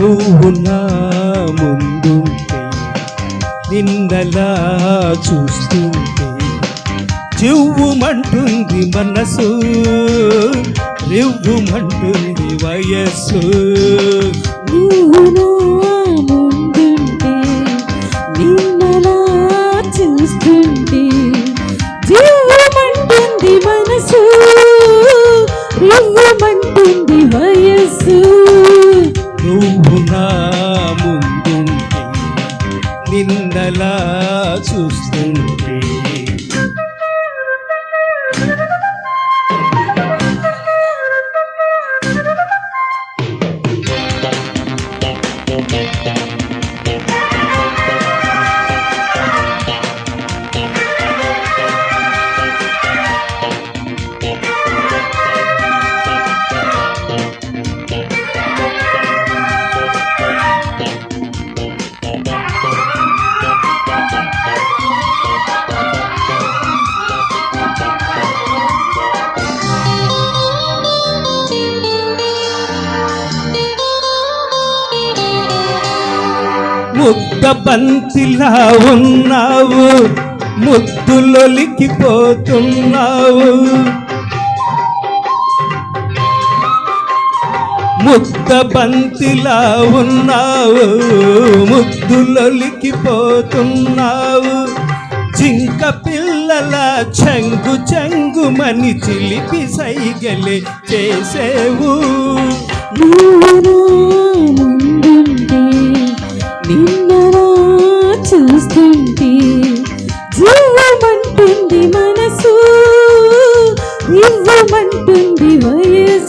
నువ్వు నా ముందుంటే నిన్నలా చూస్తుంటే చివ్వుమంటుంది మనసు రివ్వుమంటుంది వయస్సు. నువ్వు నా ముందుంటే నిన్నలా చూస్తుంటే జీవమంటుంది మనసు రివ్వమంటుంది వయస్సు. నువ్వు నా ముందుంటే చూస్తుంటే. ముద్ద బంతిలా ఉన్నావు ముద్దులొలికిపోతున్నావు ముద్ద బంతిలా ఉన్నావు ముద్దులొలికిపోతున్నావు జింక పిల్లల చెంగు మని చిలిపి సైగలే చేసేవు.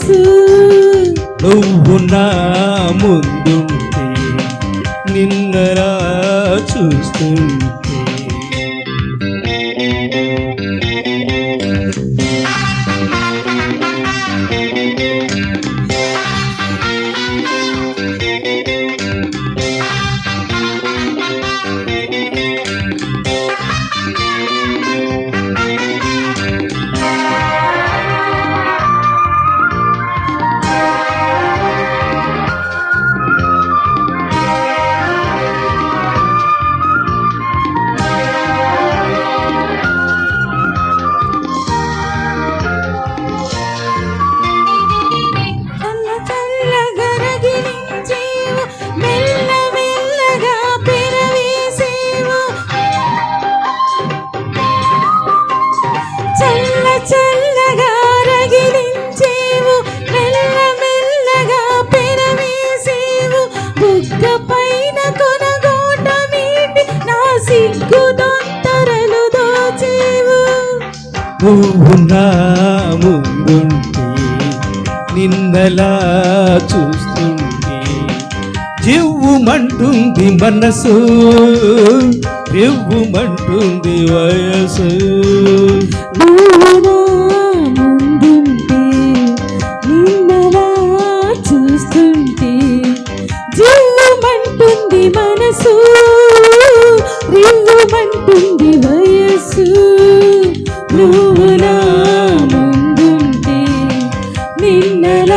వయస్సు నువ్వు నా ముందుంటే నిన్నరా చూస్తుంటే నా ముందుంటే నిన్నలా చూస్తుంటే జివ్వుమంటుంది మనసు రివ్వుమంటుంది వయసు. ముందుంటే చూస్తుంటే మనసు రివ్వమంటుంది వయస్సు నువ్వు నిన్నలా చూస్తుంటే